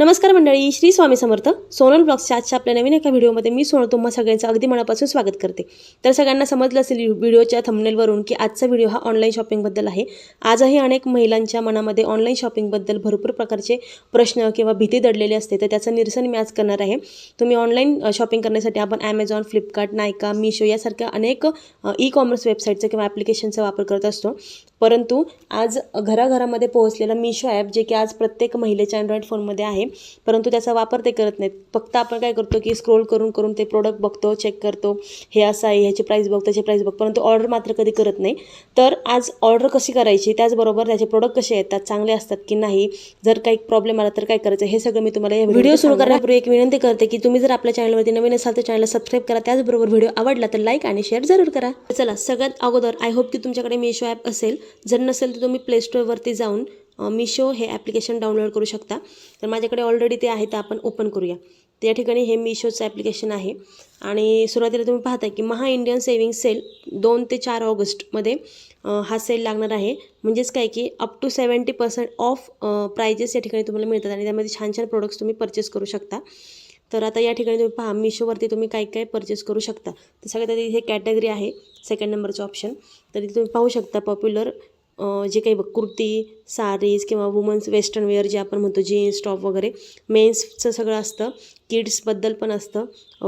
नमस्कार मंडळी श्री स्वामी समर्थ. सोनल ब्लॉग्सच्या आजच्या आपल्या नवीन एका व्हिडिओमध्ये मी सोनल तुम्हा सगळ्यांचं अगदी मनापासून स्वागत करते. तर सगळ्यांना समजलं असेल व्हिडिओच्या थंबनेलवरून की आजचा व्हिडिओ हा ऑनलाईन शॉपिंगबद्दल आहे. आजही अनेक महिलांच्या मनामध्ये ऑनलाईन शॉपिंगबद्दल भरपूर प्रकारचे प्रश्न किंवा भीती दडलेली असते. तर त्याचं निरसन मी आज करणार आहे. तुम्ही ऑनलाईन शॉपिंग करण्यासाठी आपण ॲमेझॉन फ्लिपकार्ट नायका मिशो यासारख्या अनेक ई कॉमर्स वेबसाईटचा किंवा ॲप्लिकेशनचा वापर करत असतो. परंतु आज घराघरामध्ये पोहोचलेला मिशो ॲप जे की आज प्रत्येक महिलेच्या अँड्रॉईड फोनमध्ये आहे परंतु त्याचा वापर ते करत नाहीत. फक्त आपण काय करतो की स्क्रोल करून करून ते प्रोडक्ट बघतो चेक करतो. हे असं आहे ह्याची प्राईस बघ त्याची प्राईस बघ. परंतु ऑर्डर मात्र कधी करत नाही. तर आज ऑर्डर कशी करायची त्याचबरोबर त्याचे प्रोडक्ट कसे येतात चांगले असतात की नाही जर काही प्रॉब्लेम आला तर काय करायचं हे सगळं मी तुम्हाला व्हिडिओ सुरू करण्यापूर्वी एक विनंती करते की तुम्ही जर आपल्या चॅनलवरती नवीन असाल तर चॅनलला सबस्क्राईब करा. त्याचबरोबर व्हिडिओ आवडला तर लाईक आणि शेअर जरूर करा. चला सगळ्यात अगोदर आय होप की तुमच्याकडे मिशो ॲप असेल. जर नसेल तर तुम्ही प्ले स्टोअरवरती जाऊन मिशो हे ॲप्लिकेशन डाउनलोड करू शकता. तर माझ्याकडे ऑलरेडी ते आहे तर आपण ओपन करूया. तर या ठिकाणी हे मिशोचं ॲप्लिकेशन आहे. आणि सुरुवातीला तुम्ही पाहता की महा इंडियन सेविंग सेल दोन ते चार ऑगस्टमध्ये हा सेल लागणार आहे. म्हणजेच काय की up to seventy percent of prices या ठिकाणी तुम्हाला मिळतात आणि त्यामध्ये छान छान प्रोडक्ट्स तुम्ही परचेस करू शकता. तर आता या ठिकाणी तुम्ही पहा मिशोवरती तुम्ही काय काय परचेस करू शकता. तर सगळ्यात आधी हे कॅटेगरी आहे सेकंड नंबरचं ऑप्शन तर इथे तुम्ही पाहू शकता पॉप्युलर जे काही बघ कुर्ती सारीज किंवा वुमन्स वेस्टर्न वेअर जे आपण म्हणतो जीन्स टॉप वगैरे मेन्सचं सगळं असतं. किड्सबद्दल पण असतं.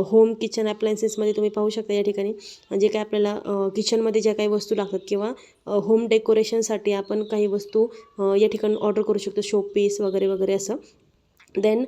होम किचन ॲप्लायन्सेसमध्ये तुम्ही पाहू शकता या ठिकाणी. जे काही आपल्याला किचनमध्ये ज्या काही वस्तू लागतात किंवा होम डेकोरेशनसाठी आपण काही वस्तू या ठिकाणी ऑर्डर करू शकतो. शोपीस वगैरे वगैरे असं. देन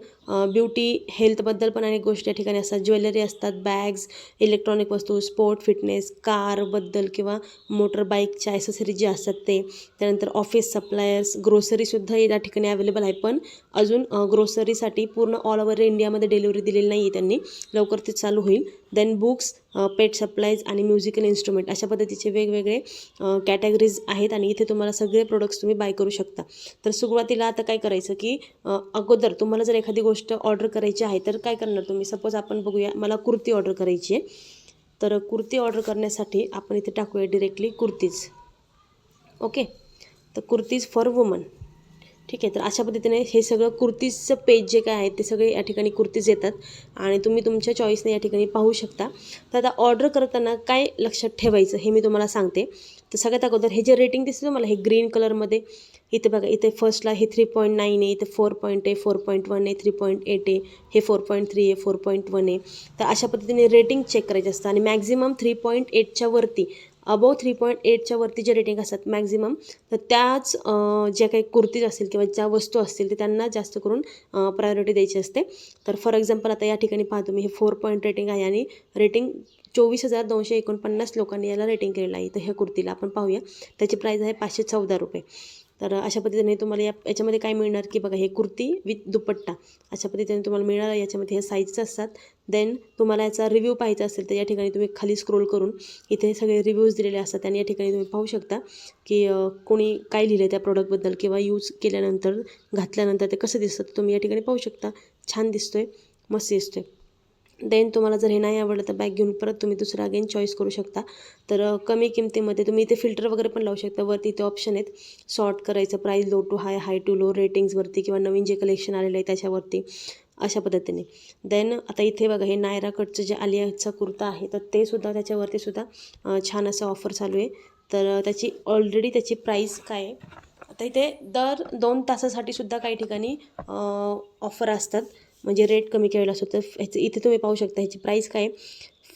ब्युटी हेल्थबद्दल पण अनेक गोष्टी या ठिकाणी असतात. ज्वेलरी असतात बॅग्स इलेक्ट्रॉनिक वस्तू स्पोर्ट फिटनेस कारबद्दल किंवा मोटर बाईकच्या ॲसेसरीज जे असतात ते. त्यानंतर ऑफिस सप्लायर्स ग्रोसरीसुद्धा या ठिकाणी अवेलेबल आहे. पण अजून uh, ग्रोसरीसाठी पूर्ण ऑल ओव्हर इंडियामध्ये डिलिव्हरी दिलेली नाही आहे त्यांनी. लवकर ते चालू होईल. देन बुक्स पेट सप्लाईज आणि म्युझिकल इन्स्ट्रुमेंट अशा पद्धतीचे वेगवेगळे कॅटेगरीज आहेत आणि इथे तुम्हाला सगळे प्रोडक्ट्स तुम्ही बाय करू शकता. तर सुरुवातीला आता काय करायचं की अगोदर तुम्हाला जर एखादी गोष्ट ऑर्डर करायची आहे तर काय करणार तुम्ही? सपोज आपण बघूया मला कुर्ती ऑर्डर करायची आहे. तर कुर्ती ऑर्डर करण्यासाठी आपण इथे टाकूया डिरेक्टली कुर्तीज. ओके तर कुर्तीज फॉर वुमन ठीक आहे तर अशा पद्धतीने हे सगळं कुर्तीजचं पेज जे काय आहे ते सगळे या ठिकाणी कुर्तीज येतात. आणि तुम्ही तुमच्या चॉईसने या ठिकाणी पाहू शकता. तर आता ऑर्डर करताना काय लक्षात ठेवायचं हे मी तुम्हाला सांगते. तर सगळ्यात अगोदर हे जे रेटिंग दिसतं तुम्हाला हे ग्रीन कलरमध्ये इथे बघा इथे फर्स्टला हे थ्री पॉईंट नाईन आहे इथे फोर पॉईंट आहे फोर पॉईंट वन आहे थ्री पॉईंट एट आहे हे फोर पॉईंट थ्री आहे फोर पॉईंट वन आहे. तर अशा पद्धतीने रेटिंग चेक करायचे असतं. आणि मॅक्झिमम थ्री पॉईंट एटच्या वरती अबव थ्री पॉईंट एटच्या वरती जे रेटिंग असतात मॅक्झिमम तर त्याच ज्या काही कुर्तीज असतील किंवा ज्या वस्तू असतील ते त्यांना जास्त करून प्रायोरिटी द्यायची असते. तर फॉर एक्झाम्पल आता या ठिकाणी पाहतो मी हे फोर पॉईंट रेटिंग आहे आणि रेटिंग चोवीस हजार दोनशे एकोणपन्नास लोकांनी याला रेटिंग केलेलं आहे. तर ह्या कुर्तीला आपण पाहूया. त्याची प्राईस आहे पाचशे चौदा रुपये. तर अशा पद्धतीने तुम्हाला या याच्यामध्ये काय मिळणार की बघा हे कुर्ती विथ दुपट्टा अशा पद्धतीने तुम्हाला मिळणार याच्यामध्ये हे साईजचं असतात. देन तुम्हाला याचा रिव्ह्यू पाहायचा असेल तर या ठिकाणी तुम्ही खाली स्क्रोल करून इथे सगळे रिव्ह्यूज दिलेले असतात. आणि या ठिकाणी तुम्ही पाहू शकता की कोणी काय लिहिलं आहे त्या प्रोडक्टबद्दल किंवा यूज केल्यानंतर घातल्यानंतर ते कसं दिसतं तुम्ही या ठिकाणी पाहू शकता. छान दिसतो आहे मस्त दिसतो आहे देन तुम्हाला जर हे नाही आवडलं तर बॅग घेऊन परत तुम्ही दुसरा अगेन चॉईस करू शकता. तर कमी किमतीमध्ये तुम्ही इथे फिल्टर वगैरे पण लावू शकता. वरती इथे ऑप्शन आहेत. सॉर्ट करायचं price low to high high to low रेटिंग्सवरती किंवा नवीन जे कलेक्शन आलेलं आहे त्याच्यावरती अशा पद्धतीने. देन आता इथे बघा हे नायरा कटचं जे आलियाचा कुर्ता आहे तर ते सुद्धा त्याच्यावरती सुद्धा छान असं ऑफर चालू आहे. तर त्याची ऑलरेडी त्याची प्राईस काय आहे? आता इथे दर दोन तासासाठी सुद्धा काही ठिकाणी ऑफर असतात. म्हणजे रेट कमी केलेला असतो तर ह्याचं इथे तुम्ही पाहू शकता ह्याची प्राईस काय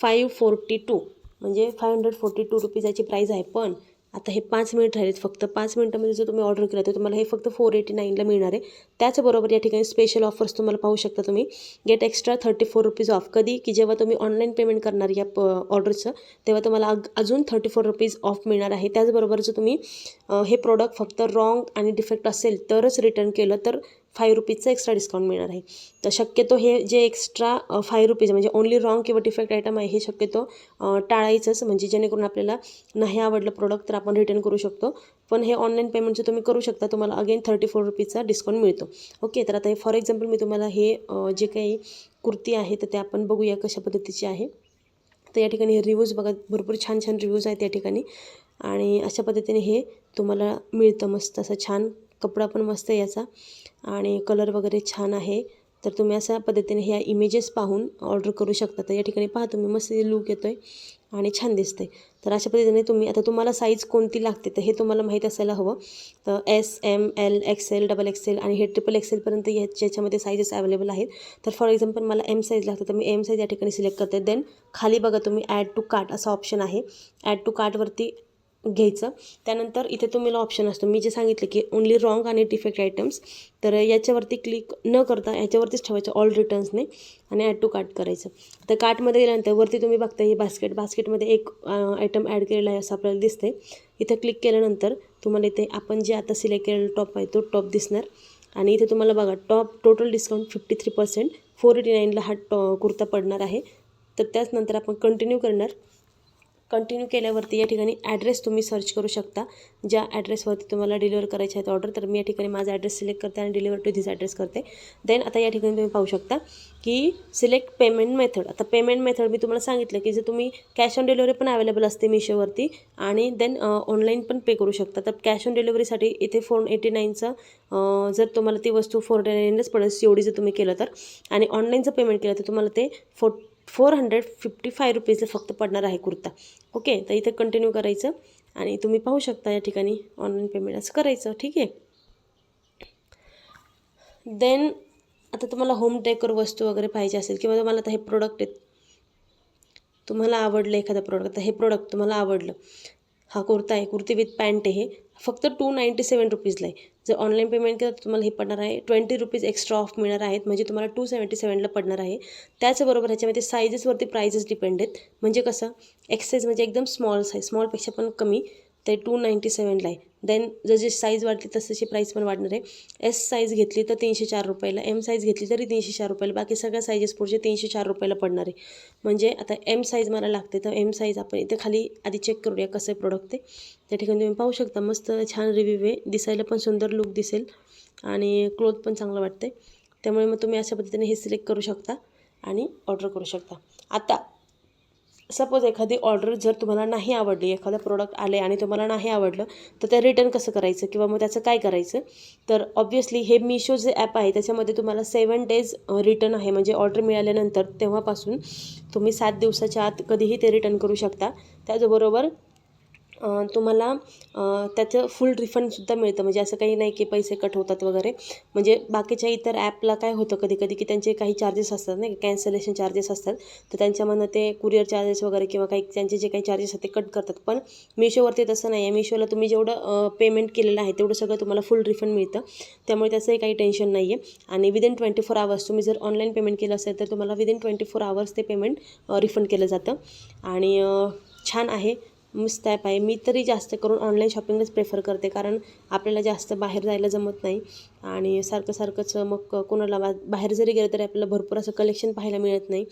फाईव्ह फोर्टी टू म्हणजे five hundred forty two rupees याची प्राईस आहे. पण आता हे पाच मिनिट राहिलेत फक्त पाच मिनिटामध्ये जर तुम्ही ऑर्डर केला तर तुम्हाला हे फक्त फोर एटी नाईनला मिळणार आहे. त्याचबरोबर या ठिकाणी स्पेशल ऑफर्स तुम्हाला पाहू शकता तुम्ही. Get extra thirty four rupees off कधी? की जेव्हा तुम्ही ऑनलाईन पेमेंट करणार या प ऑर्डरचं तेव्हा तुम्हाला अजून थर्टी फोर रुपीज ऑफ मिळणार आहे. त्याचबरोबर जर तुम्ही हे प्रोडक्ट फक्त रॉंग आणि डिफेक्ट असेल तरच रिटर्न केलं तर फाईव्ह रुपीजचं एक्स्ट्रा डिस्काउंट मिळणार आहे. तर शक्यतो हे जे एक्स्ट्रा फाईव्ह रुपीज म्हणजे ओन्ली रॉंग किंवा डिफेक्ट आयटम आहे हे शक्यतो टाळायचंच म्हणजे जेणेकरून आपल्याला नाही आवडलं प्रोडक्ट तर आपण रिटर्न करू शकतो. पण हे ऑनलाईन पेमेंटचं तुम्ही करू शकता तुम्हाला अगेन थर्टी फोर रुपीजचा डिस्काउंट मिळतो. ओके तर आता हे फॉर एक्झाम्पल मी तुम्हाला हे जे काही कुर्ती आहे तर ते आपण बघूया कशा पद्धतीची आहे. तर या ठिकाणी हे रिव्ह्यूज बघा भरपूर छान छान रिव्ह्यूज आहेत या ठिकाणी. आणि अशा पद्धतीने हे तुम्हाला मिळतं मस्त असं छान कपडा पण मस्त आहे याचा. आणि कलर वगैरे छान आहे. तर तुम्ही अशा पद्धतीने ह्या इमेजेस पाहून ऑर्डर करू शकता. तर या ठिकाणी पहा तुम्ही मस्त लूक येतो आहे आणि छान दिसते तर अशा पद्धतीने तुम्ही आता तुम्हाला साईज कोणती लागते तर हे तुम्हाला माहीत असायला हवं. तर S M L XL double XL आणि हे ट्रिपल एक्सेलपर्यंत याच्यामध्ये साईजेस अवेलेबल आहेत. तर फॉर एक्झाम्पल मला एम साईज लागतं तर मी एम साईज या ठिकाणी सिलेक्ट करते. देन खाली बघा तुम्ही ॲड टू कार्ट असा ऑप्शन आहे. ॲड टू कार्टवरती घ्यायचं. त्यानंतर इथे तुम्हाला ऑप्शन असतो. मी जे सांगितलं की ओन्ली रॉंग आणि डिफेक्ट आयटम्स तर याच्यावरती क्लिक न करता याच्यावरतीच ठेवायचं ऑल रिटर्न्सने आणि ॲड टू कार्ट करायचं. तर कार्टमध्ये गेल्यानंतर वरती तुम्ही बघता हे बास्केट बास्केटमध्ये एक आयटम ॲड केलेला आहे असं आपल्याला दिसते इथे क्लिक केल्यानंतर तुम्हाला इथे आपण जे आता सिलेक्ट केलेला टॉप आहे तो टॉप दिसणार. आणि इथे तुम्हाला बघा top total discount fifty three percent four eighty नाईनला हा टॉ कुर्ता पडणार आहे. तर त्याचनंतर आपण कंटिन्यू करणार. कंटिन्यू केल्यावरती या ठिकाणी ॲड्रेस तुम्ही सर्च करू शकता. ज्या ॲड्रेसवरती तुम्हाला डिलिव्हर करायचे आहेत ऑर्डर तर मी या ठिकाणी माझा ॲड्रेस सिलेक्ट करते आणि डिलिव्हर टू धीस ॲड्रेस करते. देन आता या ठिकाणी तुम्ही पाहू शकता की सिलेक्ट पेमेंट मेथड आता पेमेंट मेथड मी तुम्हाला सांगितलं की जर तुम्ही कॅश ऑन डिलिव्हरी पण अवेलेबल असते मिशोवरती आणि देन ऑनलाईन पण पे करू शकता. तर कॅश ऑन डिलिव्हरीसाठी इथे फोर एटी नाईनचं जर तुम्हाला ती वस्तू फोर एटी नाईनच पडेल एवढी जर तुम्ही केलं तर. आणि ऑनलाईनचं पेमेंट केलं तर तुम्हाला ते four four hundred fifty five रुपीजला फक्त पडणार आहे कुर्ता. ओके? तर इथे कंटिन्यू करायचं. आणि तुम्ही पाहू शकता या ठिकाणी ऑनलाईन पेमेंट असं करायचं. ठीक आहे? देन आता तुम्हाला होम डेकोर वस्तू वगैरे पाहिजे असेल किंवा तुम्हाला आता हे प्रोडक्ट आहेत. तुम्हाला आवडलं एखादं प्रोडक्ट तर हे प्रोडक्ट तुम्हाला आवडलं. हा कुर्ता आहे. कुर्ती विथ पॅन्ट आहे हे. फक्त टू नाईंटी सेवन रुपीजला आहे. जर ऑनलाईन पेमेंट केलं तर तुम्हाला हे पडणार आहे. ट्वेंटी रुपीज एक्स्ट्रा ऑफ मिळणार आहेत. म्हणजे तुम्हाला टू सेवन्टी सेवनला पडणार आहे. त्याचबरोबर ह्याच्यामध्ये साईजेसवरती प्राइजेस डिपेंड आहेत. म्हणजे कसं? एक्साईज म्हणजे एकदम स्मॉल साईज स्मॉलपेक्षा पण कमी. ते टू नाईंटी सेवनला आहे. देन जशी साईज वाढली तसशी प्राईस पण वाढणार आहे. एस साईज घेतली तर तीनशे चार रुपयाला एम साईज घेतली तरी तीनशे चार रुपयाला. बाकी सगळ्या साईजेस पुढचे तीनशे चार रुपयाला पडणार आहे. म्हणजे आता एम साईज मला लागते तर एम साईज आपण इथे खाली आधी चेक करूया कसं आहे प्रोडक्ट ते. त्या ठिकाणी तुम्ही पाहू शकता मस्त छान रिव्ह्यू आहे. दिसायला पण सुंदर लुक दिसेल. आणि क्लोथ पण चांगलं वाटते त्यामुळे मग तुम्ही अशा पद्धतीने हे सिलेक्ट करू शकता आणि ऑर्डर करू शकता. आता सपोज एखादी ऑर्डर जर तुम्हाला नाही आवडली एखादं प्रोडक्ट आले आणि तुम्हाला नाही आवडलं तर ते रिटर्न कसं करायचं किंवा मग त्याचं काय करायचं? तर ऑब्व्हियसली हे मिशो जे ॲप आहे त्याच्यामध्ये तुम्हाला सेवन डेज रिटर्न आहे. म्हणजे ऑर्डर मिळाल्यानंतर तेव्हापासून तुम्ही सात दिवसाच्या आत कधीही ते रिटर्न करू शकता. त्याचबरोबर तुम्हाला त्याचं फुल रिफंडसुद्धा मिळतं. म्हणजे असं काही नाही की पैसे कट होतात वगैरे. म्हणजे बाकीच्या इतर ॲपला काय होतं कधी कधी की त्यांचे काही चार्जेस असतात नाही कॅन्सलेशन चार्जेस असतात. तर त्यांच्यामधनं ते कुरिअर चार्जेस वगैरे किंवा काही त्यांचे जे काही चार्जेस आहेत ते कट करतात. पण मिशोवरती तसं नाही आहे मिशोला तुम्ही जेवढं पेमेंट केलेलं आहे तेवढं सगळं तुम्हाला फुल रिफंड मिळतं. त्यामुळे त्याचंही काही टेन्शन नाही आहे आणि विदिन ट्वेंटी फोर आवर्स तुम्ही जर ऑनलाईन पेमेंट केलं असेल तर तुम्हाला विदिन ट्वेंटी फोर आवर्स ते पेमेंट रिफंड केलं जातं. आणि छान आहे. मस्त ॲप आहे. मी तरी जास्त करून ऑनलाईन शॉपिंगच प्रेफर करते. कारण आपल्याला जास्त बाहेर जायला जमत नाही. आणि सारखं सारखंच मग कोणाला बा बाहेर जरी गेलं तरी आपल्याला भरपूर असं कलेक्शन पाहायला मिळत नाही.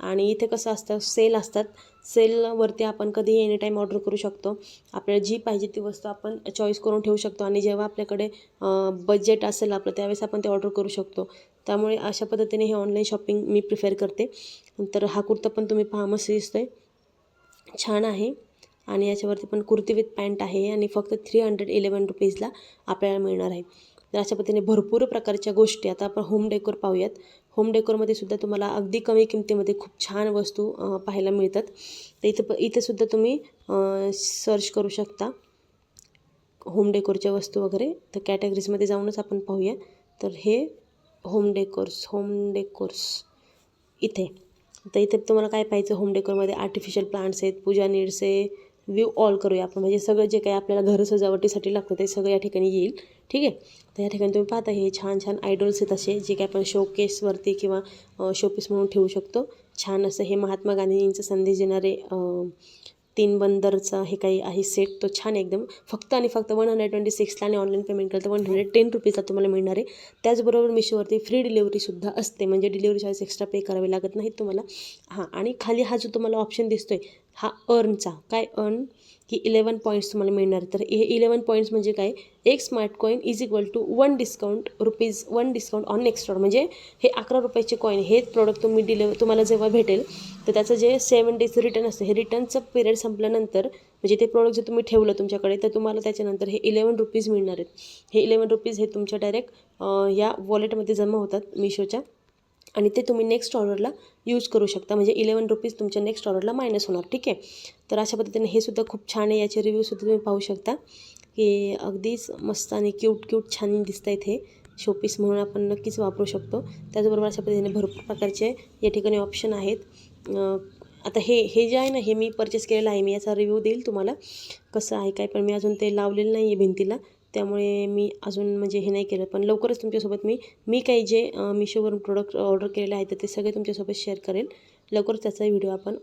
आणि इथे कसं असतं सेल असतात. सेलवरती आपण कधीही एनी टाईम ऑर्डर करू शकतो. आपल्याला जी पाहिजे ती वस्तू आपण चॉईस करून ठेवू शकतो. आणि जेव्हा आपल्याकडे बजेट असेल आपलं त्यावेळेस आपण ते ऑर्डर करू शकतो. त्यामुळे अशा पद्धतीने हे ऑनलाईन शॉपिंग मी प्रिफेअर करते. तर हा कुर्ता पण तुम्ही पहा मस्त दिसतो आहे छान आहे. आणि याच्यावरती पण कुर्ती विथ पॅन्ट आहे आणि फक्त थ्री हंड्रेड इलेवन रुपीजला आपल्याला मिळणार आहे. तर अशा पद्धतीने भरपूर प्रकारच्या गोष्टी आता आपण होम डेकोर पाहूयात. होम डेकोरमध्ये सुद्धा तुम्हाला अगदी कमी किमतीमध्ये खूप छान वस्तू पाहायला मिळतात. तर इथं प इथेसुद्धा तुम्ही सर्च करू शकता होम डेकोरच्या वस्तू वगैरे. तर कॅटेगरीजमध्ये जाऊनच आपण पाहूया. तर हे होम डेकोर्स होम डेकोर्स इथे. तर इथे तुम्हाला काय पाहिजे होम डेकोरमध्ये आर्टिफिशियल प्लांट्स आहेत पूजा नीड्स आहे व्यू ऑल करूया आपण. म्हणजे सगळं जे काही आपल्याला घर सजावटीसाठी लागतं ते सगळं या ठिकाणी येईल. ठीक आहे? तर या ठिकाणी तुम्ही पाहता हे छान छान आयडॉल्स आहेत असे जे काही आपण शोकेसवरती किंवा शोपीस म्हणून ठेवू शकतो. छान असं हे महात्मा गांधीजींचा संदेश देणारे तीन बंदरचा हे काही आहे सेट तो छान एकदम. फक्त आणि फक्त वन हंड्रेड ट्वेंटी सिक्सला आणि ऑनलाईन पेमेंट केलं तर वन हंड्रेड टेन रुपीजला तुम्हाला मिळणार आहे. त्याचबरोबर मिशोवरती फ्री डिलिव्हरीसुद्धा असते. म्हणजे डिलिव्हरी चार्ज एक्स्ट्रा पे करावे लागत नाहीत तुम्हाला. हां आणि खाली हा जो तुम्हाला ऑप्शन दिसतो आहे हा अर्नचा काय अर्न की इलेवन पॉईंट्स तुम्हाला मिळणार. तर हे इलेवन पॉईंट्स म्हणजे काय? एक smart coin is equal to one discount rupees one discount on next order म्हणजे हे अकरा रुपयाचे कॉईन हेच प्रोडक्ट तुम्ही डिलेव तुम्हाला जेव्हा भेटेल तर त्याचं जे सेवन डेज रिटर्न असतं हे रिटर्नचं पिरियड संपल्यानंतर म्हणजे ते प्रोडक्ट जर तुम्ही ठेवलं तुमच्याकडे तर तुम्हाला त्याच्यानंतर हे इलेवन रुपीज मिळणार आहेत. हे इलेवन रुपीज हे तुमच्या डायरेक्ट या वॉलेटमध्ये जमा होतात मिशोच्या आणि ते तुम्ही नेक्स्ट ऑर्डरला यूज करू शकता. म्हणजे इलेवन रुपीज तुमच्या नेक्स्ट ऑर्डरला मायनस होणार ठीक आहे? तर अशा पद्धतीने हे सुद्धा खूप छान आहे. याचे रिव्ह्यूसुद्धा तुम्ही पाहू शकता. की अगदीच मस्त आणि क्यूट क्यूट छान दिसत आहेत हे शोपीस म्हणून आपण नक्कीच वापरू शकतो. त्याचबरोबर अशा पद्धतीने भरपूर प्रकारचे या ठिकाणी ऑप्शन आहेत. आता हे हे जे आहे ना हे मी परचेस केलेलं आहे. मी याचा रिव्ह्यू देईल तुम्हाला कसं आहे काय पण. मी अजून ते लावलेलं नाही आहे भिंतीला. त्यामुळे मी अजून म्हणजे हे नाही केलं. पण लवकरच तुमच्यासोबत मी मी काही जे मिशोवरून प्रोडक्ट ऑर्डर केलेले आहेत तर ते सगळे तुमच्यासोबत शेअर करेल. लवकरच त्याचा व्हिडिओ आपण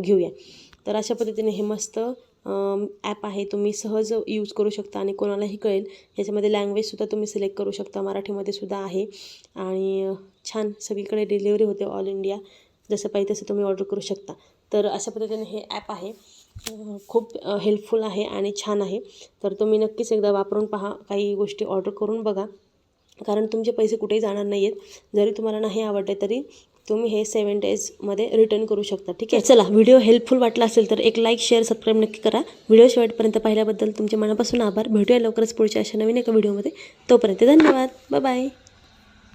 घेऊया. तर अशा पद्धतीने हे मस्त ॲप आहे. तुम्ही सहज यूज करू शकता आणि कोणालाही कळेल. याच्यामध्ये लँग्वेजसुद्धा तुम्ही सिलेक्ट करू शकता. मराठीमध्ये सुद्धा आहे. आणि छान सगळीकडे डिलिव्हरी होते ऑल इंडिया जसं पाहिजे तसं तुम्ही ऑर्डर करू शकता. तर अशा पद्धतीने हे ॲप आहे. खूप हेल्पफुल आहे आणि छान आहे. तर तुम्ही नक्कीच एकदा वापरून पहा काही गोष्टी ऑर्डर करून बघा. कारण तुमचे पैसे कुठेही जाणार नाही आहेत जरी तुम्हाला नाही आवडले तरी तुम्ही हे सेवन डेजमध्ये रिटर्न करू शकता. ठीक आहे? चला व्हिडिओ हेल्पफुल वाटला असेल तर एक लाईक शेअर सबस्क्राईब नक्की करा. व्हिडिओ शेवटपर्यंत पाहिल्याबद्दल तुमच्या मनापासून आभार. भेटूया लवकरच पुढच्या अशा नवीन एका व्हिडिओमध्ये तोपर्यंत धन्यवाद. Bye bye